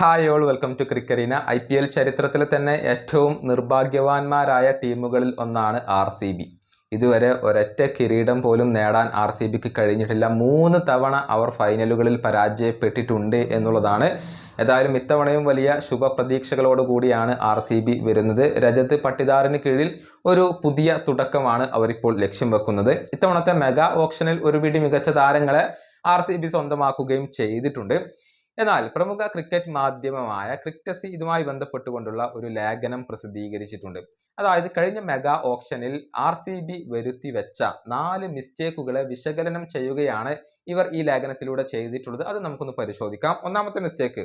Hi all welcome to ക്രിക്കറീന. I P L ചരിത്രത്തിലെ തന്നെ ഏറ്റവും നിർഭാഗ്യവാന്മാരായ ടീമുകളിൽ ഒന്നാണ് ആർ സി ബി. ഇതുവരെ ഒരൊറ്റ കിരീടം പോലും നേടാൻ ആർ സി ബിക്ക് കഴിഞ്ഞിട്ടില്ല. മൂന്ന് തവണ അവർ ഫൈനലുകളിൽ പരാജയപ്പെട്ടിട്ടുണ്ട് എന്നുള്ളതാണ്. ഏതായാലും ഇത്തവണയും വലിയ ശുഭപ്രതീക്ഷകളോട് കൂടിയാണ് ആർ സി ബി വരുന്നത്. രജത് പട്ടിദാറിന് കീഴിൽ ഒരു പുതിയ തുടക്കമാണ് അവരിപ്പോൾ ലക്ഷ്യം വെക്കുന്നത്. ഇത്തവണത്തെ മെഗാ ഓപ്ഷനിൽ ഒരു പിടി മികച്ച താരങ്ങളെ ആർ സി ബി സ്വന്തമാക്കുകയും ചെയ്തിട്ടുണ്ട്. എന്നാൽ പ്രമുഖ ക്രിക്കറ്റ് മാധ്യമമായ ക്രിക്കസി ഇതുമായി ബന്ധപ്പെട്ടുകൊണ്ടുള്ള ഒരു ലേഖനം പ്രസിദ്ധീകരിച്ചിട്ടുണ്ട്. അതായത് കഴിഞ്ഞ മെഗാ ഓപ്ഷനിൽ ആർ സി ബി വരുത്തി വെച്ച നാല് മിസ്റ്റേക്കുകളെ വിശകലനം ചെയ്യുകയാണ് ഇവർ ഈ ലേഖനത്തിലൂടെ ചെയ്തിട്ടുള്ളത്. അത് നമുക്കൊന്ന് പരിശോധിക്കാം. ഒന്നാമത്തെ മിസ്റ്റേക്ക്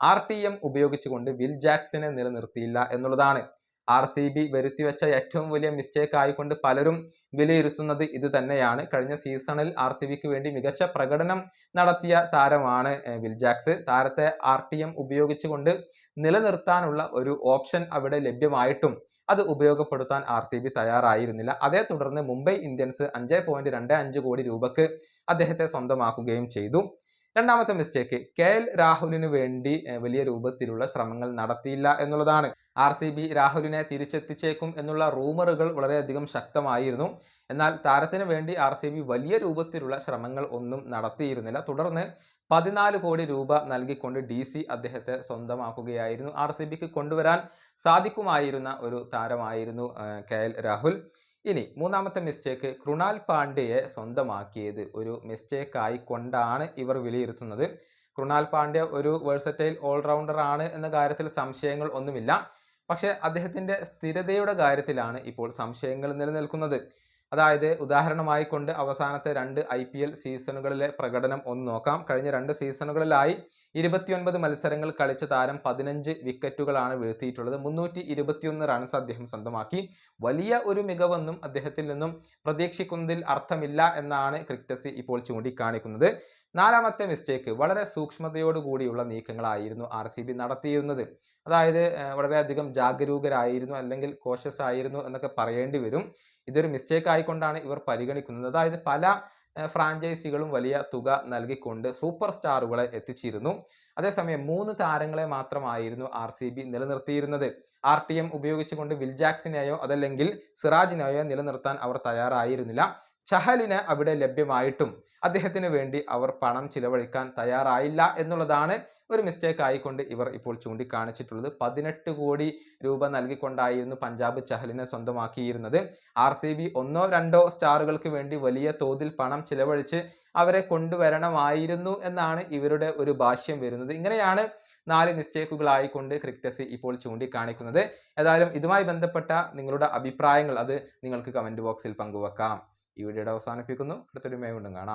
ആർ ടി എം ഉപയോഗിച്ചുകൊണ്ട് വിൽ ജാക്സിനെ നിലനിർത്തിയില്ല എന്നുള്ളതാണ്. ആർ സി ബി വരുത്തിവെച്ച ഏറ്റവും വലിയ മിസ്റ്റേക്ക് ആയിക്കൊണ്ട് പലരും വിലയിരുത്തുന്നത് ഇത് തന്നെയാണ് കഴിഞ്ഞ സീസണിൽ ആർ സി ബിക്ക് വേണ്ടി മികച്ച പ്രകടനം നടത്തിയ താരമാണ് വിൽജാക്സ് താരത്തെ ആർ ടി എം ഉപയോഗിച്ചുകൊണ്ട് നിലനിർത്താനുള്ള ഒരു ഓപ്ഷൻ അവിടെ ലഭ്യമായിട്ടും അത് ഉപയോഗപ്പെടുത്താൻ ആർ സി ബി തയ്യാറായിരുന്നില്ല. അതേ തുടർന്ന് മുംബൈ ഇന്ത്യൻസ് അഞ്ച് പോയിന്റ് രണ്ട് അഞ്ച് കോടി രൂപക്ക് അദ്ദേഹത്തെ സ്വന്തമാക്കുകയും ചെയ്തു. രണ്ടാമത്തെ മിസ്റ്റേക്ക് കെ എൽ രാഹുലിന് വേണ്ടി വലിയ രൂപത്തിലുള്ള ശ്രമങ്ങൾ നടത്തിയില്ല എന്നുള്ളതാണ്. ആർ സി ബി രാഹുലിനെ തിരിച്ചെത്തിച്ചേക്കും എന്നുള്ള റൂമറുകൾ വളരെയധികം ശക്തമായിരുന്നു. എന്നാൽ താരത്തിന് വേണ്ടി ആർ സി ബി വലിയ രൂപത്തിലുള്ള ശ്രമങ്ങൾ ഒന്നും നടത്തിയിരുന്നില്ല. തുടർന്ന് പതിനാല് കോടി രൂപ നൽകിക്കൊണ്ട് ഡി സി അദ്ദേഹത്തെ സ്വന്തമാക്കുകയായിരുന്നു ആർ സി ബിക്ക് കൊണ്ടുവരാൻ സാധിക്കുമായിരുന്ന ഒരു താരമായിരുന്നു കെ എൽ രാഹുൽ. ഇനി മൂന്നാമത്തെ മിസ്റ്റേക്ക് കൃണാൽ പാണ്ഡ്യയെ സ്വന്തമാക്കിയത് ഒരു മിസ്റ്റേക്ക് ആയിക്കൊണ്ടാണ് ഇവർ വിലയിരുത്തുന്നത്. കൃണാൽ പാണ്ഡ്യ ഒരു വേഴ്സറ്റൈൽ ഓൾറൗണ്ടർ ആണ് എന്ന കാര്യത്തിൽ സംശയങ്ങൾ ഒന്നുമില്ല. പക്ഷേ അദ്ദേഹത്തിന്റെ സ്ഥിരതയുടെ കാര്യത്തിലാണ് ഇപ്പോൾ സംശയങ്ങൾ നിലനിൽക്കുന്നത്. അതായത് ഉദാഹരണമായി കൊണ്ട് അവസാനത്തെ രണ്ട് ഐ പി എൽ സീസണുകളിലെ പ്രകടനം ഒന്ന് നോക്കാം. കഴിഞ്ഞ രണ്ട് സീസണുകളിലായി ഇരുപത്തിയൊൻപത് മത്സരങ്ങൾ കളിച്ച താരം പതിനഞ്ച് വിക്കറ്റുകളാണ് വീഴ്ത്തിയിട്ടുള്ളത്. മുന്നൂറ്റി ഇരുപത്തിയൊന്ന് റൺസ് അദ്ദേഹം സ്വന്തമാക്കി. വലിയ ഒരു മികവൊന്നും അദ്ദേഹത്തിൽ നിന്നും പ്രതീക്ഷിക്കുന്നതിൽ അർത്ഥമില്ല എന്നാണ് ക്രിക്കറ്റസി ഇപ്പോൾ ചൂണ്ടിക്കാണിക്കുന്നത്. നാലാമത്തെ മിസ്റ്റേക്ക് വളരെ സൂക്ഷ്മതയോടുകൂടിയുള്ള നീക്കങ്ങളായിരുന്നു ആർ സി ബി നടത്തിയിരുന്നത്. അതായത് വളരെയധികം ജാഗരൂകരായിരുന്നു അല്ലെങ്കിൽ കോഷ്യസ് ആയിരുന്നു എന്നൊക്കെ പറയേണ്ടി വരും. ഇതൊരു മിസ്റ്റേക്ക് ആയിക്കൊണ്ടാണ് ഇവർ പരിഗണിക്കുന്നത്. അതായത് പല ഫ്രാഞ്ചൈസികളും വലിയ തുക നൽകിക്കൊണ്ട് സൂപ്പർ സ്റ്റാറുകളെ എത്തിച്ചിരുന്നു. അതേസമയം മൂന്ന് താരങ്ങളെ മാത്രമായിരുന്നു ആർ സി ബി നിലനിർത്തിയിരുന്നത്. ആർ ടി എം ഉപയോഗിച്ചുകൊണ്ട് വിൽജാക്സിനെയോ അതല്ലെങ്കിൽ സിറാജിനെയോ നിലനിർത്താൻ അവർ തയ്യാറായിരുന്നില്ല. ചഹലിന് അവിടെ ലഭ്യമായിട്ടും അദ്ദേഹത്തിന് വേണ്ടി അവർ പണം ചിലവഴിക്കാൻ തയ്യാറായില്ല എന്നുള്ളതാണ് ഒരു മിസ്റ്റേക്ക് ആയിക്കൊണ്ട് ഇവർ ഇപ്പോൾ ചൂണ്ടിക്കാണിച്ചിട്ടുള്ളത്. പതിനെട്ട് കോടി രൂപ നൽകിക്കൊണ്ടായിരുന്നു പഞ്ചാബ് ചഹലിനെ സ്വന്തമാക്കിയിരുന്നത്. ആർ സി ബി ഒന്നോ രണ്ടോ സ്റ്റാറുകൾക്ക് വേണ്ടി വലിയ തോതിൽ പണം ചിലവഴിച്ച് അവരെ കൊണ്ടുവരണമായിരുന്നു എന്നാണ് ഇവരുടെ ഒരു ഭാഷ്യം വരുന്നത്. ഇങ്ങനെയാണ് നാല് മിസ്റ്റേക്കുകളായിക്കൊണ്ട് ക്രിക്കറ്റസി ഇപ്പോൾ ചൂണ്ടിക്കാണിക്കുന്നത്. ഏതായാലും ഇതുമായി ബന്ധപ്പെട്ട നിങ്ങളുടെ അഭിപ്രായങ്ങൾ അത് നിങ്ങൾക്ക് കമന്റ് ബോക്സിൽ പങ്കുവെക്കാം. ഈ വീഡിയോയുടെ അവസാനിപ്പിക്കുന്നു. അടുത്തൊരു മേ കൊണ്ടും കാണാം.